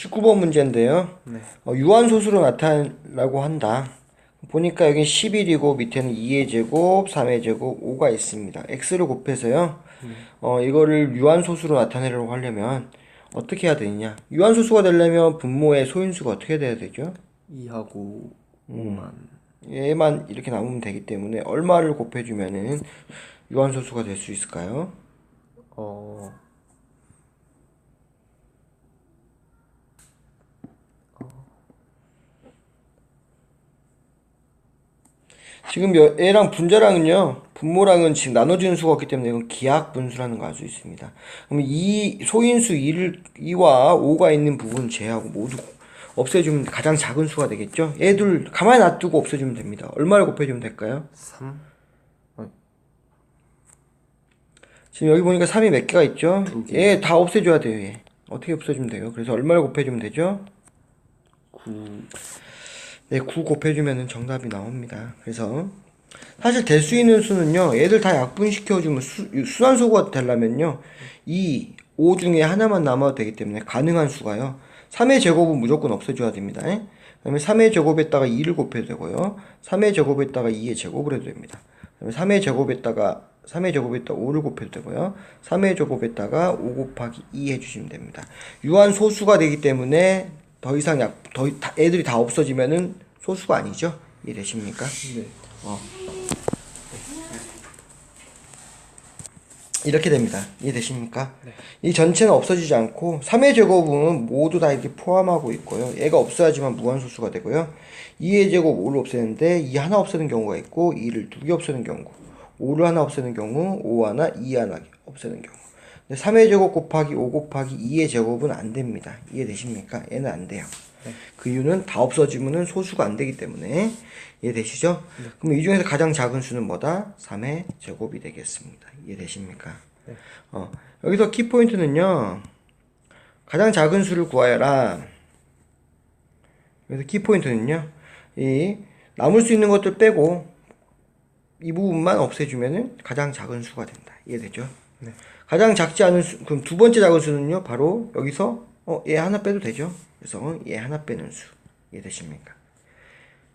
19번 문제인데요. 네. 어, 유한소수로 나타내라고 한다. 보니까 여기 11이고 밑에는 2의 제곱, 3의 제곱, 5가 있습니다. x를 곱해서요. 어, 이거를 유한소수로 나타내려고 하려면 어떻게 해야 되느냐? 유한소수가 되려면 분모의 소인수가 어떻게 돼야 되죠? 2하고 5만 얘만 이렇게 남으면 되기 때문에 얼마를 곱해주면은 유한소수가 될 수 있을까요? 어 지금 여- 얘랑 분자랑은요 분모랑은 지금 나눠지는 수가 없기 때문에 이건 기하 분수라는 걸 알 수 있습니다. 그럼 이 소인수 2를 2와 5가 있는 부분 제하고 모두 없애주면 가장 작은 수가 되겠죠. 얘들 가만히 놔두고 없애주면 됩니다. 얼마를 곱해주면 될까요? 3 지금 여기 보니까 3이 몇 개가 있죠? 얘 다 없애줘야 돼요. 얘. 어떻게 없애주면 돼요? 그래서 얼마를 곱해주면 되죠? 9 네, 9 곱해주면 정답이 나옵니다. 그래서 사실 될 수 있는 수는요, 얘들 다 약분시켜주면 수, 수한수가 되려면요, 2, 5 중에 하나만 남아도 되기 때문에 가능한 수가요. 3의 제곱은 무조건 없애줘야 됩니다. 그 다음에 3의 제곱에다가 2를 곱해도 되고요. 3의 제곱에다가 2의 제곱을 해도 됩니다. 그 다음에 3의 제곱에다가 3의 제곱에다가 5를 곱해도 되고요. 3의 제곱에다가 5 곱하기 2 해주시면 됩니다. 유한 소수가 되기 때문에 더 이상 약, 더, 다- 애들이 다 없어지면은 소수가 아니죠? 이해되십니까? 네. 이렇게 됩니다. 이해되십니까? 이 전체는 없어지지 않고 3의 제곱은 모두 다 이렇게 포함하고 있고요. 얘가 없어야지만 무한소수가 되고요. 2의 제곱 5를 없애는데 2 하나 없애는 경우가 있고 2를 두 개 없애는 경우 5를 하나 없애는 경우 5 하나 2 하나 없애는 경우 근데 3의 제곱 곱하기 5 곱하기 2의 제곱은 안 됩니다. 이해되십니까? 얘는 안 돼요. 그 이유는 다 없어지면은 소수가 안 되기 때문에 이해되시죠? 그럼 이 중에서 가장 작은 수는 뭐다? 3의 제곱이 되겠습니다. 이해되십니까? 어, 여기서 키포인트는요, 가장 작은 수를 구하여라. 그래서 키포인트는요, 이, 남을 수 있는 것들 빼고, 이 부분만 없애주면은 가장 작은 수가 된다. 이해되죠? 가장 작지 않은 수, 그럼 두 번째 작은 수는요, 바로 여기서, 어, 얘 하나 빼도 되죠? 그래서 얘 하나 빼는 수. 이해되십니까?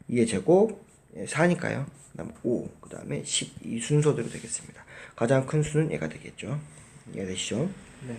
2의 제곱, 4니까요. 그 다음 5, 그 다음에 10. 이 순서대로 되겠습니다. 가장 큰 수는 얘가 되겠죠. 이해되시죠? 네.